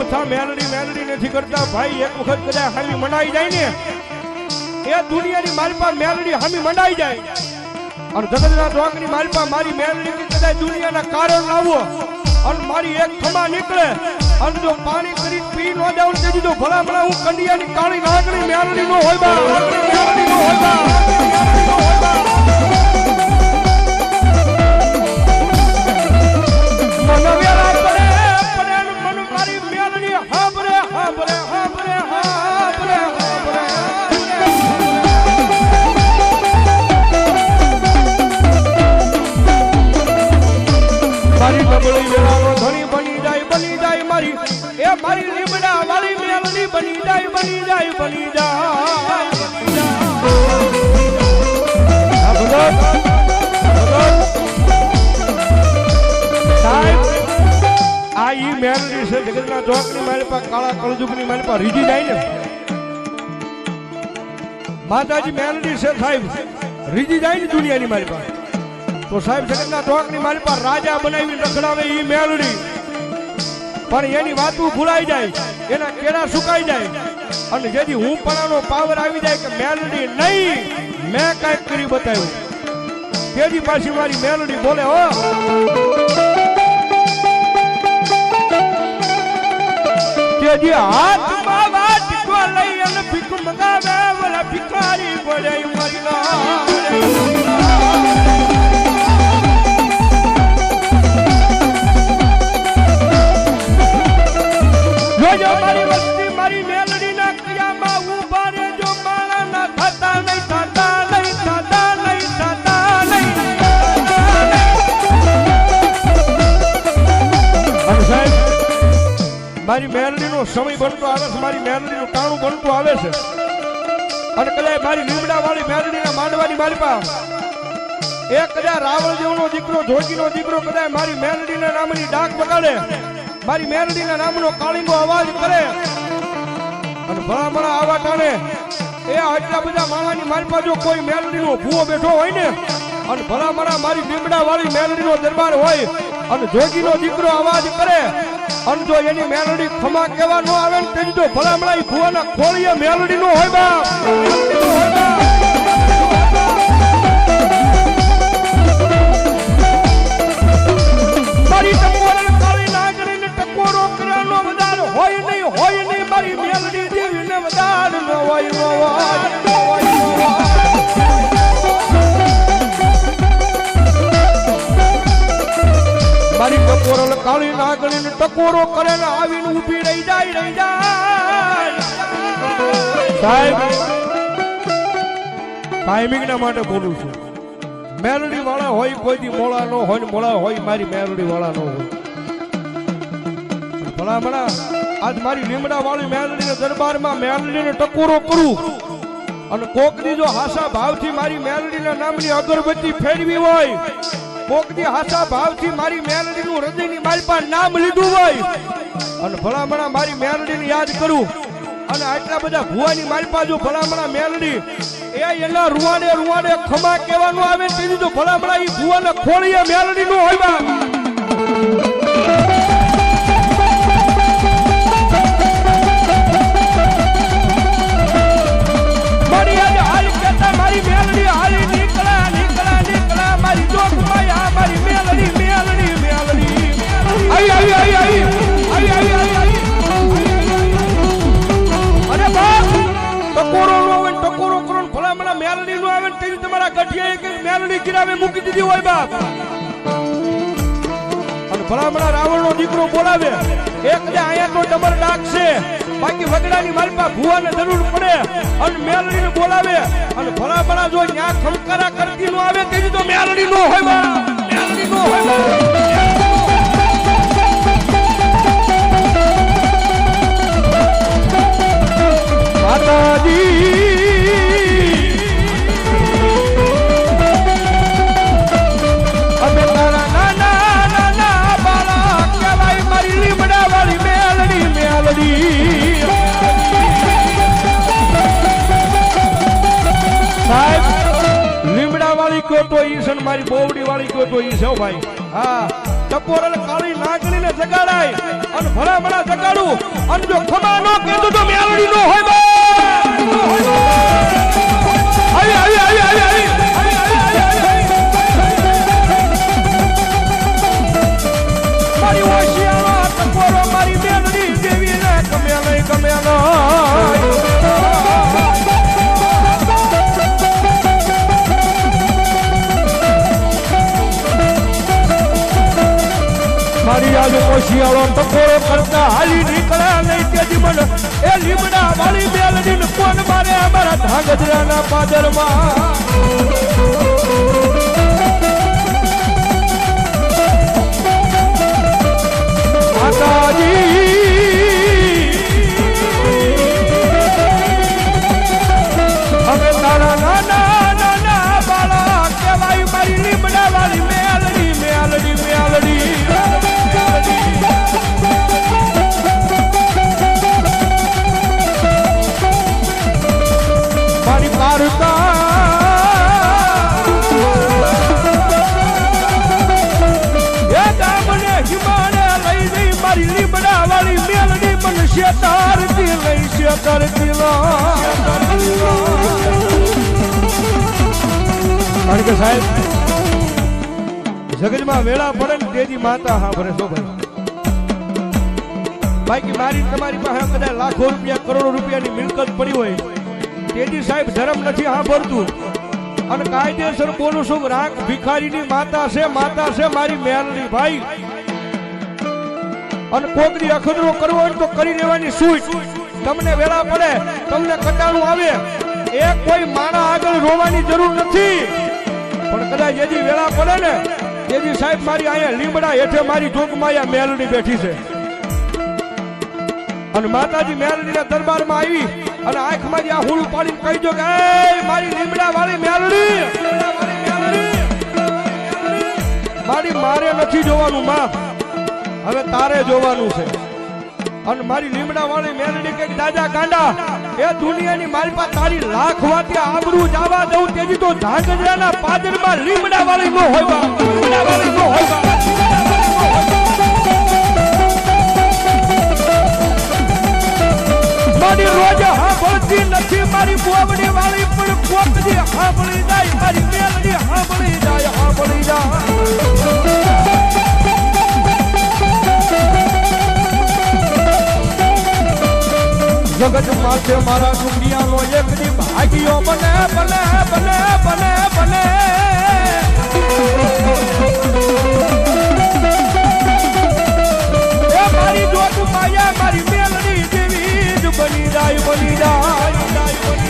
અમથા મેલડી મેલડી નથી કરતા. ભાઈ, એક વખત કદાચ હામી મંડાઈ જાય ને, એ દુનિયાની માલપા મેલડી હામી મંડાઈ જાય. અને જગતના ડોંગની માલપા મારી મેલડી કદાચ દુનિયાના કારણ લાવો અને મારી એક ખમા નીકળે. અને જો પાણી કરી પી ન જાવ તે તેથી તો ભલા ભલા હું કંડિયાની કાળી નાગણી મેલડી નો હોય બા. મેલડી નો હોય બા. નબળી ધણી એ મારી લીમડા વાળી મેલડી પાસે કાળા કળજુગની મારી પાસે રીજી જાય ને. માતાજી, મેલડી છે સાહેબ. રીજી જાય ને દુનિયાની મારી પાસે તો સાહેબ જગતના ચોકની મારી પાસે રાજા બનાવી રખડાવે ઈ મેળડી પણ એની વાતું ભૂલાઈ જાય, એના કેળા સુકાઈ જાય. અને જેથી હું પણાનો પાવર આવી જાય કે મેલડી નહીં, મેં કાંઈક કરી બતાવ્યું. તેજી પાછી મારી મેલડી બોલે, હો. તેજી હાથમાં વાટકો લઈ અને ભીખ મંગાવે, ઓલા ભિખારી પડે મારી જોજો મારી વસ્તી, મારી મેલડી ના ક્રિયામાં ઊભા રહેજો. મારા ના થતા નહીં થતા નહીં થતા નહીં થતા નહીં. મારી મેલડીનો સમય બનતો આવે છે, મારી મેલડીનું ટાણું બનતું આવે છે. અને કદાચ મારી લીમડા વાળી મેલડીના માંડવાની મારી પાસે એ કદાચ રાવણ જેવનો દીકરો જોગીનો દીકરો કદાચ મારી મેલડીના નામની ડાક બગાડે. મારી મેલડીના નામનો કાળીંગો અવાજ કરે અને ભણા ભણા આવા ટાણે એ આટલા બધા માણાની મારી પાસે જો કોઈ મેલડીનો ભૂવો બેઠો હોય ને, અને ભલા ભલા મારી બીમડા વાળી મેલડીનો દરબાર હોય, અને જોગીનો દીકરો અવાજ કરે, અને જો એની મેલડી ખમા કેવા નો આવે ને, તેની તો ભલા ઈ ભૂવાના ખોળીએ મેલડીનો હોય બા. મારી ન ન મારી ટકોરલ કાળી નાગરીને ટકોરો કરે ને આવીને ઊભી રહી જાય રહી જાય. ટાઈમિંગ ના માટે બોલું છું. મેલડી વાળા હોય કોઈ મોળા નો હોય ને મોળા હોય, મારી મેલડી વાળા નો હોય. ભલા ભલા. આજ મારી લીમડા વાળી મેલડીના દરબારમાં મેલડીને ટકોરો કરું. અને કોકની જો હાસા ભાવથી મારી મેલડીના નામની અગરબત્તી ફેરવી હોય, કોકની હાસા ભાવથી મારી મેલડીનું હૃદયની મારી પાસે નામ લીધું હોય, અને ભલા ભલા મારી મેલડીને યાદ કરું. અને આટલા બધા ભુવાની મારી પાસે ભલામણા મેલડી, એ એના રૂવાડે રૂવાડે ખમા કહેવાનું આવે ને તો ભલામણા એ ભુવાને ખોળીએ મેલડી નું હોય મેલડી નો આવે ને તમારા ગઢિયા એક મેલડી ગિરાવે મૂકી દીધી હોય બાપ. અને ભલામણા રાવણ નો દીકરો બોલાવે. એક જે અહીંયા તો ડબર ડાક છે બાકી વગડાની માલપા ભુવાને જરૂર પડે. અને મેલડી ને બોલાવે. અને ભલામણા જો ન્યા ખમકારા કરતી નો આવે તેની તો મેલડી નો હોય મેલડી નો હોય કયો તો ઈ છે ને મારી બોવડી વાળી કયો તો છે ભાઈ. હા. ટપોર કાળી નાગણીને જગાડાય અને ભલા ભલા જગાડું. અને જો ખમા નો કીધું નો હોય આવી આવી આવી, આવી, આજે ઓશિયાળો કરતા હાલી નીકળ્યા નહીં તે મને એ લીમડા વાળી બેલડી ને કોણ મારે અમારા ધાંગધ્રાના પાદરમાં? મેલડી મને શેતારતી લઈ શેતારતી કારણ કે સાહેબ જગજમાં વેળા પડે ને તેજી માતા હા ભરે શો ભાઈ બાકી મારી તમારી પાસે કદાચ લાખો રૂપિયા, કરોડો રૂપિયાની મિલકત પડી હોય, તેજી સાહેબ ધર્મ નથી હા ભરતું અને કાયદેસર બોલું છું રાખ ભિખારીની માતા છે માતા છે મારી મેલની ભાઈ. અને કોકની અખદરો કરવો હોય તો કરી લેવાની સૂટ તમને વેળા પડે, તમને કટાણું આવે. એ કોઈ માણા આગળ રોવાની જરૂર નથી. પણ કદાચ જેથી વેળા પડે ને એજી સાહેબ મારી અહીંયા લીમડા હેઠે મારી જોગમાયા મેલડી બેઠી છે. અને માતાજી મેલડીના દરબારમાં આવી અને આંખમાં આ હુલ પાડીને કહી દો કે મારી લીમડા વાળી મેલડી. મારી મારે નથી જોવાનું, માં. હવે તારે જોવાનું છે. અને મારી લીમડા વાળી મેલડી કે દાદા કાંડા એ દુનિયાની મારી પાસે તારી લાખ વાતી આબરૂ જવા દઉં, તેજી તો ધાંગધ્રાના પાદરમાં લીમડા વાળી નો હોય લીમડા વાળી નો હોય મારી રોજ સાંભળતી નથી, મારી બોબડી વાળી પણ કોકડી સાંભળી જાય, મારી મેલડી સાંભળી જાય સાંભળી જાય. મગજ માથે મારા દુનિયાનો એક દી ભાગ્યો મને ભલે ભલે ભલે ભલે. મારી જોટ માયા, મારી મેલડી જેવી જ બની જાય બની જાય બની જાય.